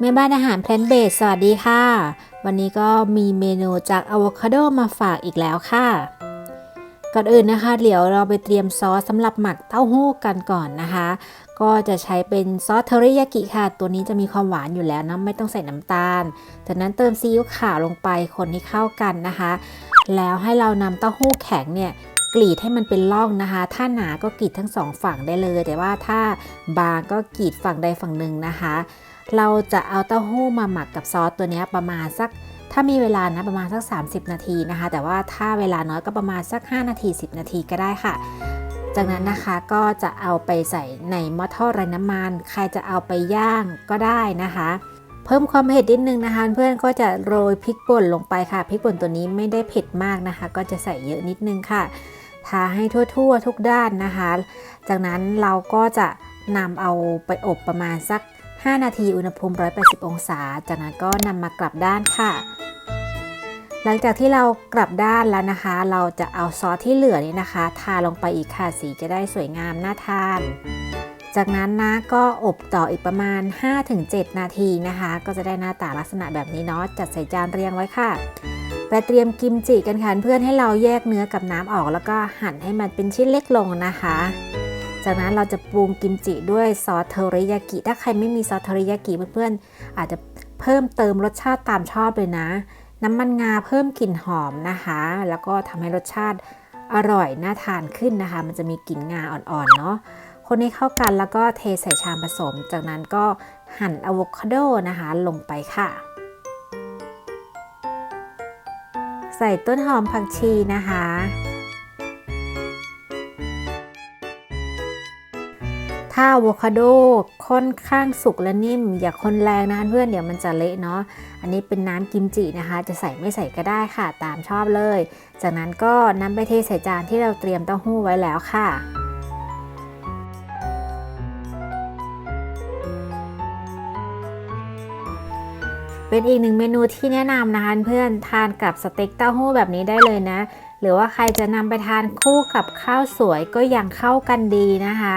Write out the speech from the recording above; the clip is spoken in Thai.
แม่บ้านอาหารแพลนเบสสวัสดีค่ะ วันนี้ก็มีเมนูจากอะโวคาโดมาฝากอีกแล้วค่ะ ก่อนอื่นนะคะ เดี๋ยวเราไปเตรียมซอสสำหรับหมักเต้าหู้กันก่อนนะคะ ก็จะใช้เป็นซอสเทอริยากิค่ะ ตัวนี้จะมีความหวานอยู่แล้วนะไม่ต้องใส่น้ำตาลจากนั้นเติมซีอิ๊วขาวลงไปคนให้เข้ากันนะคะ แล้วให้เรานำเต้าหู้แข็งเนี่ยกรีดให้มันเป็นร่องนะคะ ถ้าหนาก็กรีดทั้งสองฝั่งได้เลย แต่ว่าถ้าบางก็กรีดฝั่งใดฝั่งหนึ่งนะคะ เราจะเอาเต้าหู้มาหมักกับซอสตัวนี้ประมาณสัก ถ้ามีเวลานะประมาณสัก 30 นาทีนะคะ แต่ว่าถ้าเวลาน้อยก็ประมาณสัก 5 นาที 10 นาทีก็ได้ค่ะ จากนั้นนะคะก็จะเอาไปใส่ในหม้อทอดไร้น้ำมัน ใครจะเอาไปย่างก็ได้นะคะ เพิ่มความเผ็ดนิดนึงนะคะเพื่อนก็จะโรยพริกป่นลงไปค่ะพริกป่นตัวนี้ไม่ได้เผ็ดมากนะคะ ก็จะใส่เยอะนิดนึงค่ะทาให้ทั่วๆทุกด้านนะคะ จากนั้นเราก็จะนำเอาไปอบประมาณสัก 5 นาทีอุณหภูมิ 180 องศา จากนั้นก็นำมากลับด้านค่ะ หลังจากที่เรากลับด้านแล้วนะคะ เราจะเอาซอสที่เหลือนี่นะคะ ทาลงไปอีกค่ะสีจะได้สวยงามน่าทาน จากนั้นนะก็อบต่ออีกประมาณ 5-7 นาทีนะคะ ก็จะได้หน้าตาลักษณะแบบนี้เนาะจัดใส่จานเรียงไว้ค่ะไปเตรียมกิมจิกันค่ะเพื่อนให้เราแยกเนื้อกับน้ำออกแล้วก็หั่นให้มันเป็นชิ้นเล็กลงนะคะ จากนั้นเราจะปรุงกิมจิด้วยซอสเทอริยากิ ถ้าใครไม่มีซอสเทอริยากิเพื่อนๆ อาจจะเพิ่มเติมรสชาติตามชอบเลยนะ น้ำมันงาเพิ่มกลิ่นหอมนะคะ แล้วก็ทำให้รสชาติอร่อยน่าทานขึ้นนะคะ มันจะมีกลิ่นงาอ่อนๆเนาะคนให้เข้ากันแล้วก็เทใส่ชามผสม จากนั้นก็หั่นอะโวคาโดนะคะลงไปค่ะ ใส่ต้นหอมผักชีนะคะ ถ้าอะโวคาโดค่อนข้างสุกและนิ่ม อย่าคนแรงนะเพื่อนเดี๋ยวมันจะเละเนาะอันนี้เป็นน้ำกิมจินะคะ จะใส่ไม่ใส่ก็ได้ค่ะ ตามชอบเลย จากนั้นก็นำไปเทใส่จานที่เราเตรียมเต้าหู้ไว้แล้วค่ะเป็นอีกหนึ่งเมนูที่แนะนำนะคะเพื่อนทานกับสเต็กเต้าหู้แบบนี้ได้เลยนะ หรือว่าใครจะนำไปทานคู่กับข้าวสวยก็ยังเข้ากันดีนะคะ